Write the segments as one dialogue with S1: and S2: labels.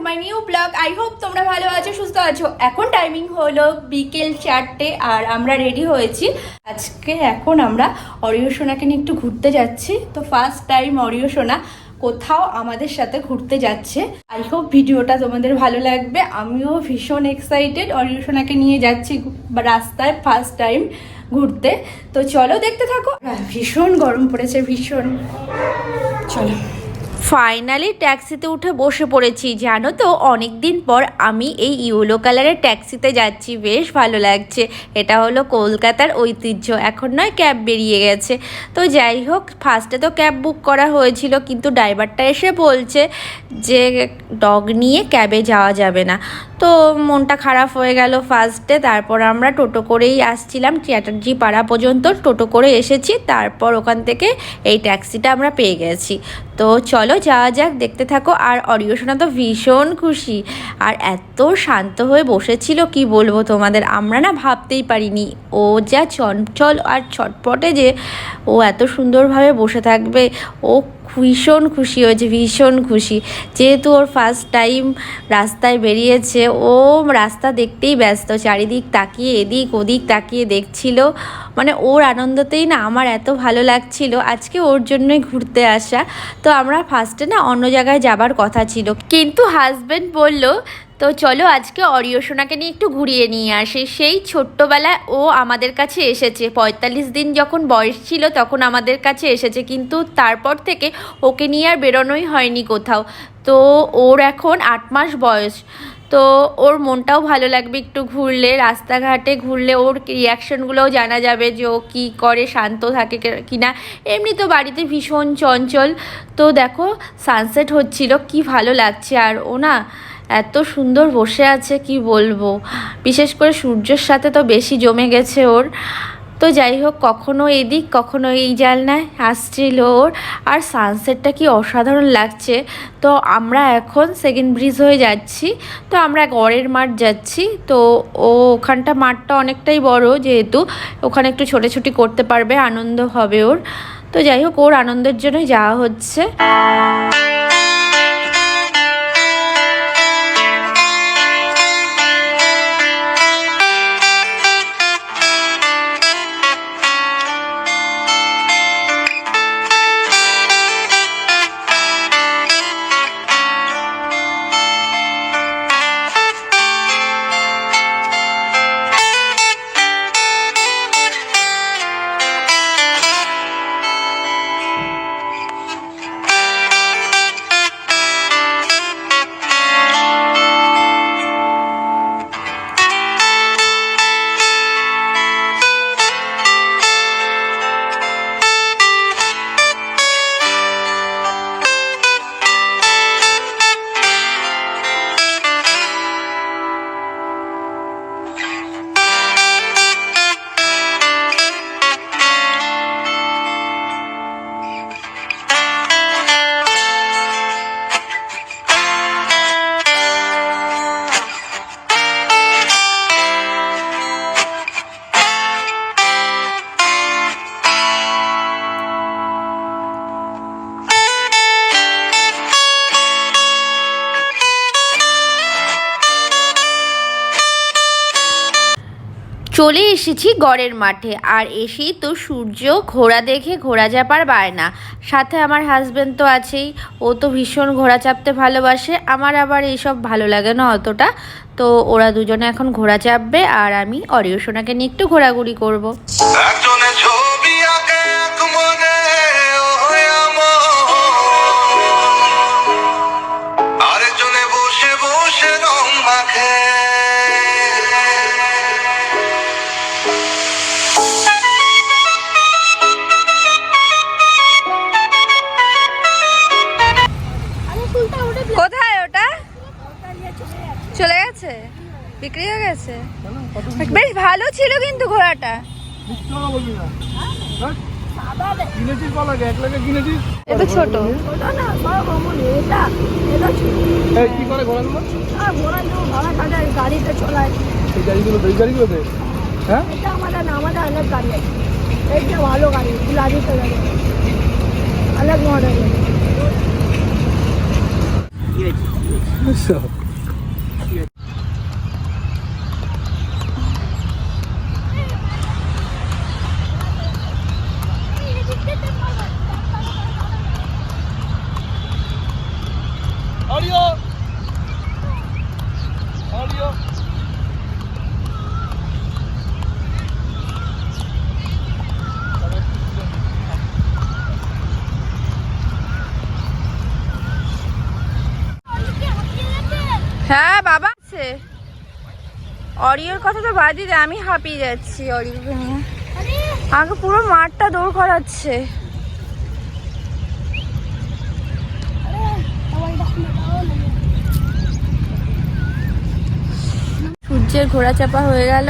S1: To my new blog I hope তোমরা ভালো আছো, সুস্থ আছো। এখন টাইমিং হলো বিকেল চারটে আর আমরা রেডি হয়েছি। আজকে এখন আমরা অরিয় সোনাকে নিয়ে একটু ঘুরতে যাচ্ছি। তো ফার্স্ট টাইম অরিয় সোনা কোথাও আমাদের সাথে ঘুরতে যাচ্ছে। আই হোপ ভিডিওটা তোমাদের ভালো লাগবে। আমিও ভীষণ এক্সাইটেড অরিয় সোনাকে নিয়ে যাচ্ছি রাস্তায় ফার্স্ট টাইম ঘুরতে। তো চলো দেখতে থাকো। ভীষণ গরম পড়েছে, ভীষণ। চলো।
S2: ফাইনালি ট্যাক্সিতে উঠে বসে পড়েছি, জানো তো? অনেক দিন পর আমি এই ইয়েলো কালারের ট্যাক্সিতে যাচ্ছি, বেশ ভালো লাগছে। এটা হলো কলকাতার ঐতিহ্য, এখন নয়, ক্যাব বেরিয়ে গেছে। তো যাই হোক ফার্স্টে তো ক্যাব বুক করা হয়েছিল, কিন্তু ড্রাইভারটা এসে বলছে যে ডগ নিয়ে ক্যাবে যাওয়া যাবে না। তো মনটা খারাপ হয়ে গেল ফার্স্টে তারপর আমরা টোটো করেই আসছিলাম, চ্যাটার্জি পাড়া পর্যন্ত টোটো করে এসেছি, তারপর ওখান থেকে এই ট্যাক্সিটা আমরা পেয়ে গেছি। তো চলো যাওয়া যাক, দেখতে থাকো। আর অডিও শোনা তো ভীষণ খুশি। আর এত শান্ত হয়ে বসেছিল, কি বলব তোমাদের? আমরা না ভাবতেই পারিনি। ও যা চঞ্চল আর ছটপটে যে ও এত সুন্দরভাবে বসে থাকবে, ও ভীষণ খুশি হয়েছে, ভীষণ খুশি। যেহেতু ওর ফার্স্ট টাইম রাস্তায় বেরিয়েছে, ও রাস্তা দেখতেই ব্যস্ত, চারিদিক তাকিয়ে, এদিক ওদিক তাকিয়ে দেখছিল। মানে ওর আনন্দতেই না আমার এত ভালো লাগছিল, আজকে ওর জন্যই ঘুরতে আসা। তো আমরা ফার্স্টে না অন্য জায়গায় যাবার কথা ছিল। কিন্তু হাজব্যান্ড বলল তো চলো আজকে অরিয় সোনাকে নিয়ে একটু ঘুরিয়ে নিয়ে আসি। সেই ছোট্টবেলায় ও আমাদের কাছে এসেছে। পঁয়তাল্লিশ দিন যখন বয়স ছিল তখন আমাদের কাছে এসেছে। কিন্তু তারপর থেকে ওকে নিয়ে আর বেরোনোই হয়নি কোথাও। তো ওর এখন আট মাস বয়স। তো ওর মনটাও ভালো লাগবে একটু ঘুরলে, রাস্তাঘাটে ঘুরলে ওর রিয়াকশনগুলোও জানা যাবে যে ও কী করে, শান্ত থাকে কে- কিনা। এমনি তো বাড়িতে ভীষণ চঞ্চল। তো দেখো সানসেট হচ্ছিল, কি ভালো লাগছে। আর ও না এত সুন্দর বসে আছে, কি বলব? বিশেষ করে সূর্যের সাথে তো বেশি জমে গেছে ওর। তো যাই হোক, কখনো এদিক, কখনো এই জালনায় আসছিল ওর। আর সানসেটটা কি অসাধারণ লাগছে। তো আমরা এখন সেকেন্ড ব্রিজ হয়ে যাচ্ছি। তো আমরা গড়ের মাঠ যাচ্ছি। তো ও, ওখানটা মাঠটা অনেকটাই বড় যেহেতু। ওখানে একটু ছোটাছুটি করতে পারবে, আনন্দ হবে ওর। তো যাই হোক, ওর আনন্দের জন্যই যাওয়া হচ্ছে। চলে এসেছি গড়ের মাঠে। আর এসেই তো সূর্য ঘোড়া দেখে ঘোড়া চাপার বায়না। সাথে আমার হাজব্যান্ড তো আছেই। ও তো ভীষণ ঘোড়া চাপতে ভালোবাসে। আমার আবার এইসব ভালো লাগে না অতটা। তো ওরা দুজনে এখন ঘোড়া চাপবে আর আমি অরিয় সোনাকে নিয়ে একটু ঘোরাঘুরি করব। গেছে বেশ ভালো ছিল কিন্তু ঘোড়াটা।
S3: বলা এক লাখে
S2: ছোট।
S4: গাড়িতে চলায়।
S3: এই গাড়িগুলো এই গাড়িগুলোতে? হ্যাঁ?
S4: এটা আমাদের না আমাদের অনেক গাড়ি আছে। এইটা ভালো গাড়ি অনেক মডেল
S1: হ্যাঁ বাবা আছে। অরিওর কথা তো বাদই দে আমি হাঁপিয়ে যাচ্ছি অরিওকে নিয়ে। আমাকে পুরো মাঠটা দৌড় করাচ্ছে। সূর্যের ঘোড়া চাপা হয়ে গেল।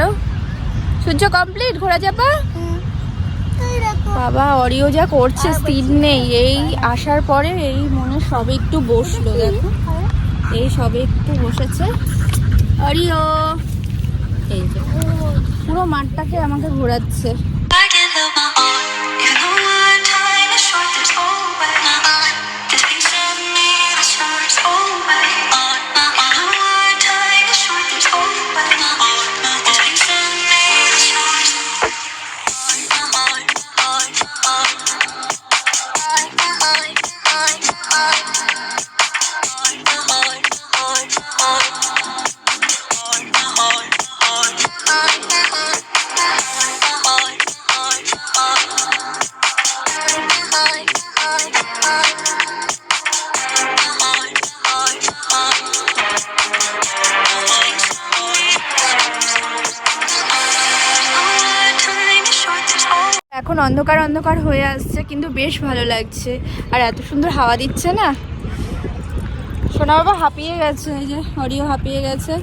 S1: সূর্য কমপ্লিট ঘোড়া চাপা? বাবা, অরিও যা করছে স্থির নেই। এই আসার পরে এই মনে সবে একটু বসল, দেখো। এই সবে একটু বসেছে। অরিও এই যে পুরো মাঠটাকে আমাকে ঘোরাচ্ছে। এখন অন্ধকার অন্ধকার হয়ে আসছে, কিন্তু বেশ ভালো লাগছে। আর এত সুন্দর হাওয়া দিচ্ছে না? সোনা বাবা হাঁপিয়ে গেছে, এই যে অরিও হাঁপিয়ে গেছে।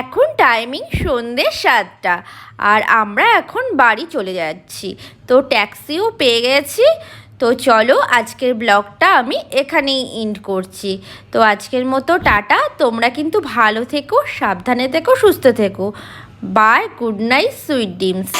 S2: এখন টাইমিং সন্ধ্যে সাতটা, আর আমরা এখন বাড়ি চলে যাচ্ছি। তো ট্যাক্সিও পেয়ে গেছি। তো চলো আজকের ব্লগটা আমি এখানেই ইন্ড করছি। তো আজকের মতো টাটা। তোমরা কিন্তু ভালো থেকো, সাবধানে থেকো, সুস্থ থেকো। Bye good night sweet dreams